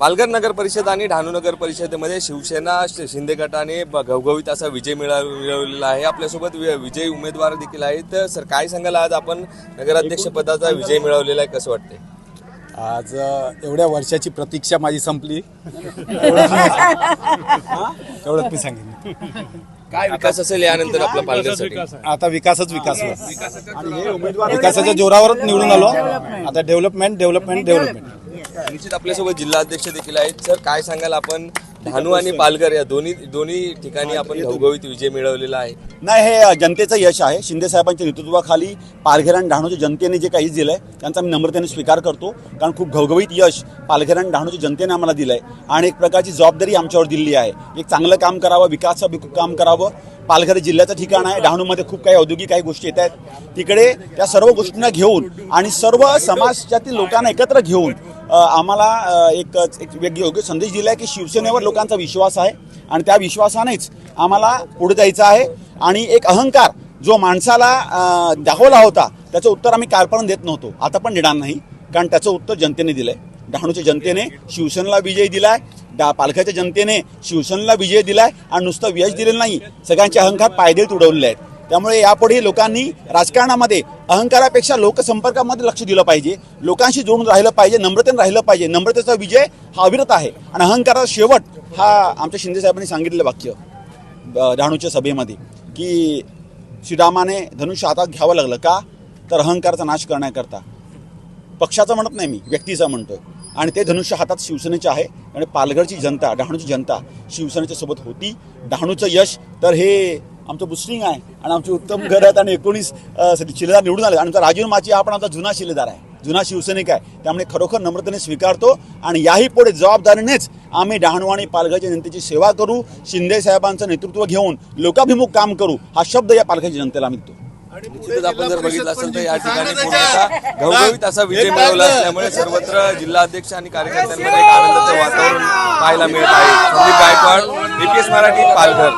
पालघर नगर परिषद आणि डहाणू नगर परिषदेमध्ये शिवसेना शिंदे गटाने घवघवीत असा विजय मिळव मिळवलेला आहे. आपल्यासोबत वि- विजयी उमेदवार देखील आहेत. तर सर काय सांगाल? आज आपण नगराध्यक्ष पदाचा विजय मिळवलेला आहे कसं वाटतंय? आज एवढ्या वर्षाची प्रतीक्षा माझी संपली. हा? एवढंच मी सांगेन. काय विकास असेल यानंतर आपल्या पालघरसाठी आता विकासच विकास हे विकासाच्या जोरावरच निवडून आलो. आता डेव्हलपमेंट डेव्हलपमेंट डेव्हलपमेंट निश्चित आपल्यासोबत जिल्हाध्यक्ष देखील आहेत. सर काय सांगाल आपण? डहाणू आणि पालघर या दोन्ही दोन्ही ठिकाणी आपण घवघवीत विजय मिळवलेला आहे. नाही हे जनतेचं यश आहे. शिंदे साहेबांच्या नेतृत्वाखाली पालघर आणि डहाणूच्या जनतेने जे काही दिलं आहे त्यांचा मी नम्रतेने स्वीकार करतो. कारण खूप घवघवीत यश पालघर आणि डहाणूच्या जनतेने आम्हाला दिलं आहे आणि एक प्रकारची जबाबदारी आमच्यावर दिली आहे. एक चांगलं काम करावं विकासाचं काम करावं. पालघर जिल्ह्याचं ठिकाण आहे. डहाणूमध्ये खूप काही औद्योगिक काही गोष्टी येत आहेत. तिकडे त्या सर्व गोष्टींना घेऊन आणि सर्व समाजातील लोकांना एकत्र घेऊन आम्हाला एक एक योग्य संदेश दिला आहे की शिवसेनेवर लोकांचा विश्वास आहे आणि त्या विश्वासानेच आम्हाला पुढे जायचं आहे. आणि एक अहंकार जो माणसाला दाखवला होता त्याचं उत्तर आम्ही कालपर्यंत देत नव्हतो. आता पण देणार नाही कारण त्याचं उत्तर जनतेने दिलंय. डहाणूच्या जनतेने शिवसेनेला विजय दिलाय डा पालघरच्या जनतेने शिवसेनेला विजय दिलाय आणि नुसतं यश दिलेलं नाही. सगळ्यांचे अहंकार पायदेत उडवले आहेत. त्यामुळे यापुढे लोकांनी राजकारणामध्ये अहंकारापेक्षा लोकसंपर्कामध्ये लक्ष दिलं पाहिजे. लोकांशी जोडून राहिलं पाहिजे नम्रतेनं राहिलं पाहिजे. नम्रतेचा विजय हा अविरत आहे. आणि अहंकाराचा शेवट हा आमच्या शिंदे साहेबांनी सांगितलेलं वाक्य ब- डहाणूच्या सभेमध्ये की श्रीरामाने धनुष्य हातात घ्यावं लागलं का? तर अहंकाराचा नाश करण्याकरता. पक्षाचं म्हणत नाही मी व्यक्तीचं म्हणतोय. आणि ते धनुष्य हातात शिवसेनेचे आहे. आणि पालघरची जनता डहाणूची जनता शिवसेनेच्या सोबत होती. डहाणूचं यश तर हे आमचं बुस्टिंग आहे आणि आमचे उत्तम घरात आणि एकोणीस शिलेदार निवडून आले. आणि आमचा राजीव माची हा पण आमचा जुना शिलेदार आहे. जुना शिवसैनिक आहे. त्यामुळे खरोखर नम्रतेने स्वीकारतो आणि याही पुढे जबाबदारीनेच आम्ही डहाणू आणि पालघरच्या जनतेची सेवा करू शिंदे साहेबांचं नेतृत्व घेऊन लोकाभिमुख काम करू हा शब्द या पालघरच्या जनतेला मिळतो. निश्चितच आपण जर बघितलं असेल तर या ठिकाणी पूर्णतः घवघवीत असा विजय मिळवला असल्यामुळे सर्वत्र जिल्हाध्यक्ष आणि कार्यकर्त्यांमध्ये एक आनंदाचं वातावरण पाहायला मिळत आहे. संदीप गायकवाड बीपीएस मराठी पालघर.